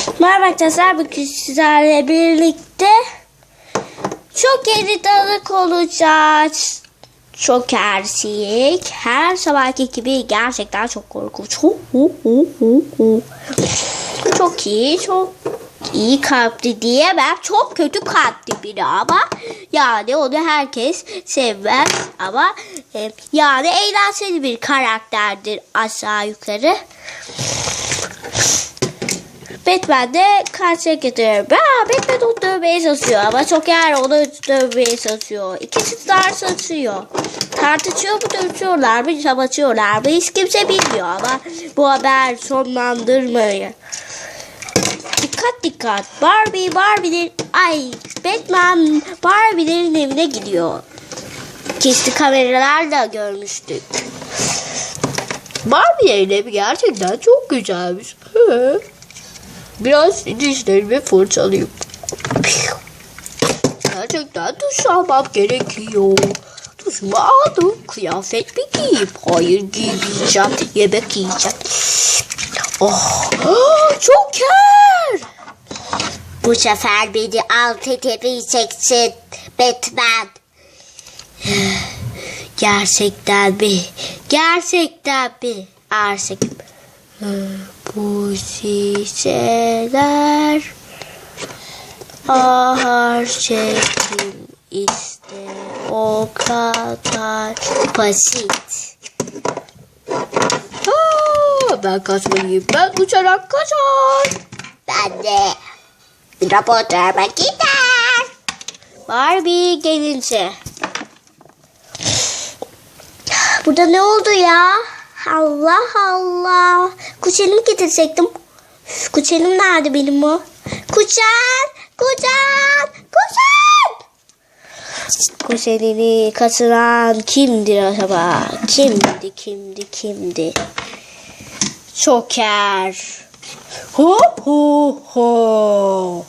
Merhaba arkadaşlar bugün sizlerle birlikte çok yeni tanık olacağız. Çok ersik. Her sabahki gibi gerçekten çok korkunç. Çok iyi, çok iyi kalpli diyemem. Çok kötü kalpli biri ama yani onu herkes sevmez ama e, yani eğlenceli bir karakterdir aşağı yukarı. Batman de karşıya getiriyor. Aa, Batman onu dövmeye çalışıyor ama çok yer onu dövmeye çalışıyor. İkisi de tartışıyor. Tartışıyor mu dövüşüyorlar mı savaşıyorlar mı hiç kimse bilmiyor ama bu haber sonlandırmayın. Dikkat dikkat. Barbie Barbie'nin ay Batman Barbie'lerin evine gidiyor. Gizli kameralarla görmüştük. Barbie'lerin evi gerçekten çok güzelmiş. Hı. Biraz dişlerimi fırçalayayım. Gerçekten duş almam gerekiyor. Duşumu aldım. Kıyafet mi giyeyim? Hayır giymeyeceğim. Yemek yiyeceğim. Oh, oh çok kar. Bu sefer beni alt edemeyeceksin Batman. Gerçekten mi? Gerçekten mi? Artık bu şişeler Ahar çekim işte o kadar basit. Aa, ben kaçmalıyım. Ben uçarak kaçar. Ben de vermek gider. Barbie gelince. Burada ne oldu ya? Allah Allah. Kuçelimi getirecektim. Kuçelim nerede benim o? Kuçen! Kuçen! Kuçen! Kuçelini kaçıran kimdir acaba? Kimdi, kimdi, kimdi? Şoker. Hop ho ho.